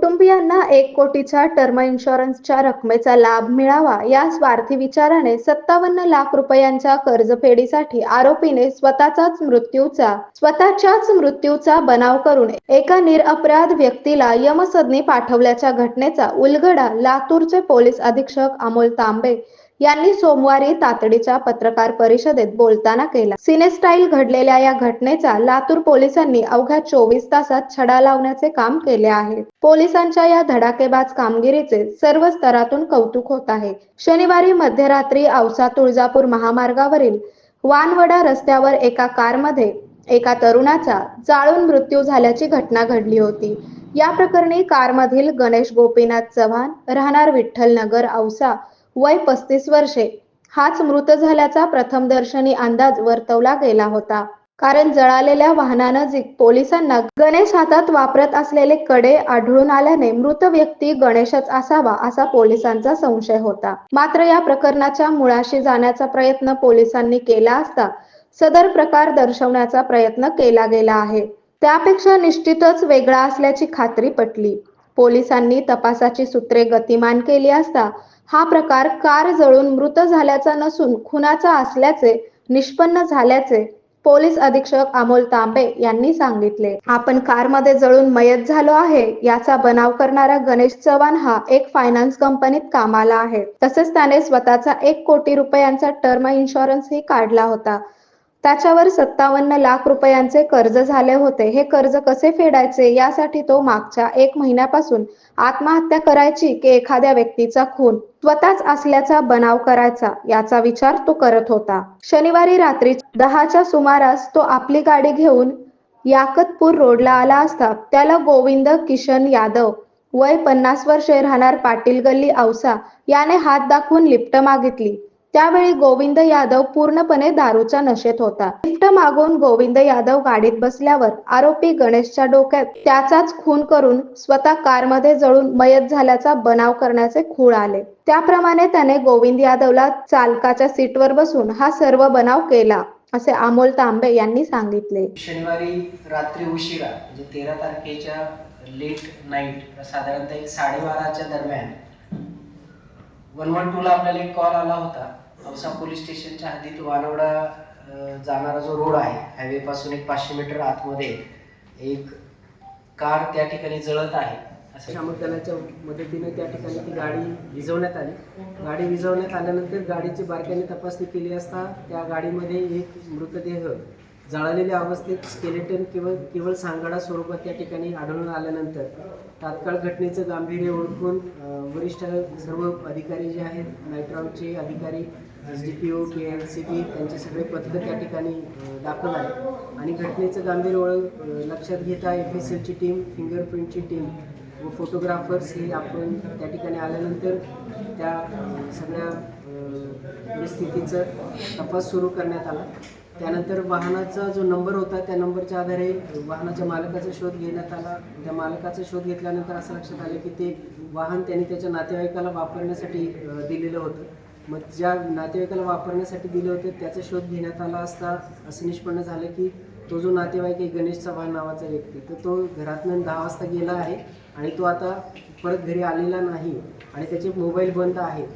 कुटुंबियांना एक कोटीच्या टर्म इन्शुरन्सच्या रकमेचा लाभ मिळावा या स्वार्थी विचाराने सत्तावन्न लाख रुपयांच्या कर्जफेडीसाठी आरोपीने स्वतःचाच मृत्यूचा स्वतःच्याच मृत्यूचा बनाव करून एका निरअपराध व्यक्तीला यमसदनी पाठवल्याच्या घटनेचा उलगडा लातूरचे पोलीस अधीक्षक अमोल तांबे यांनी सोमवारी तातडीच्या पत्रकार परिषदेत बोलताना केला. सिनेस्टाईल घडलेल्या या घटनेचा लातूर पोलिसांनी अवघ्या चोवीस तासात छडा लावण्याचे काम केले आहे. पोलिसांच्या या धडाकेबाज कामगिरीचे सर्व स्तरातून कौतुक होत आहे. शनिवारी मध्यरात्री औसा तुळजापूर महामार्गावरील वानवडा रस्त्यावर एका कारमध्ये एका तरुणाचा जाळून मृत्यू झाल्याची घटना घडली होती. या प्रकरणी कारमधील गणेश गोपीनाथ चव्हाण राहणार विठ्ठल नगर औसा वय पस्तीस वर्षे. हाच मृत झाल्याचा प्रथमदर्शनी अंदाज वर्तवला गेला होता. कारण जळालेल्या वाहनानजीक पोलिसांना गणेश हातात वापरत असलेले कडे आढळून आल्याने मृत व्यक्ती गणेशच असावा असा पोलिसांचा संशय होता. मात्र या प्रकरणाच्या मुळाशी जाण्याचा प्रयत्न पोलिसांनी केला असता सदर प्रकार दर्शवण्याचा प्रयत्न केला गेला आहे. त्यापेक्षा निश्चितच वेगळा असल्याची खात्री पटली. पोलिसांनी तपासाची सूत्रे गतिमान केली असता हा प्रकार कार जळून मृत झाल्याचा नसून खुनाचा असल्याचे निष्पन्न झाल्याचे पोलीस अधीक्षक अमोल तांबे यांनी सांगितले. आपण कारमध्ये जळून मयत झालो आहे याचा बनाव करणारा गणेश चव्हाण हा एक फायनान्स कंपनीत कामाला आहे. तसेच त्याने स्वतःचा एक कोटी रुपयांचा टर्म इन्शुरन्सही काढला होता. त्याच्यावर सत्तावन्न लाख रुपयांचे कर्ज झाले होते. हे कर्ज कसे फेडायचे? यासाठी तो मागच्या एक महिन्यापासून आत्महत्या करायची की एखाद्या व्यक्तीचा खून? स्वतःच असल्याचा बनाव करायचा याचा विचार तो करत होता. शनिवारी रात्री दहाच्या सुमारास तो आपली गाडी घेऊन याकतपूर रोडला आला असता. त्याला गोविंद किशन यादव वय पन्नास वर्षे राहणार पाटील गल्ली औसा याने हात दाखवून लिफ्ट मागितली. त्यावेळी गोविंद यादव पूर्णपणे दारूच्या नशेत होता. लिफ्ट मागून गोविंद यादव गाडीत बसल्यावर आरोपी गणेशच्या डोक्यात त्याचाच खून करून स्वतः कारमध्ये जळून मयत झाल्याचा बनाव करण्याचे खूळ आले. त्याप्रमाणे त्याने गोविंद यादवला चालकाच्या सीटवर बसून हा सर्व बनाव केला असे अमोल तांबे यांनी सांगितले. शनिवारी रात्री उशिरा म्हणजे तेरा तारखेच्या लेट नाईट साधारणतः एक साडेबाराच्या दरम्यान वन वन टूला आपल्याला एक कॉल आला होता. औसा पोलीस स्टेशनच्या हद्दीत वानवडा जाणारा जो रोड आहे हायवे पासून एक पाचशे मीटर आतमध्ये एक कार त्या ठिकाणी जळत आहे. असं सामर्थ्याच्या मदतीने त्या ठिकाणी ती गाडी विझवण्यात आली. गाडी विझवण्यात आल्यानंतर गाडीची बारकाईने तपासणी केली असता त्या गाडीमध्ये एक मृतदेह जळालेल्या अवस्थेत स्केलेटन केवळ केवळ सांगाडा स्वरूपात त्या ठिकाणी आढळून आल्यानंतर तात्काळ घटनेचं गांभीर्य ओळखून वरिष्ठ सर्व अधिकारी जे आहेत नाईट्रॉनचे अधिकारी S D P O K L C B त्यांचे सगळे पथकं त्या ठिकाणी दाखल आहे आणि घटनेचं गांभीर्य ओळख लक्षात घेता एफ एस एलची टीम फिंगरप्रिंटची टीम व फोटोग्राफर्स हे आपण त्या ठिकाणी आल्यानंतर त्या सगळ्या परिस्थितीचा परिस्थितीचं तपास सुरू करण्यात आला. त्यानंतर वाहनाचा जो नंबर होता त्या नंबरच्या आधारे वाहनाच्या मालकाचा शोध घेण्यात आला. त्या मालकाचा शोध घेतल्यानंतर असं लक्षात आलं की ते वाहन त्यांनी त्याच्या नातेवाईकाला वापरण्यासाठी दिलेलं होतं. मग ज्या नातेवाईकाला वापरण्यासाठी दिलं होतं त्याचा शोध घेण्यात आला असता असं निष्पन्न झालं की तो जो नातेवाईक आहे गणेश चव्हाण नावाचा व्यक्ती तर तो घरातनं दहा वाजता गेला आहे आणि तो आता परत घरी आलेला नाही आणि त्याचे मोबाईल बंद आहे.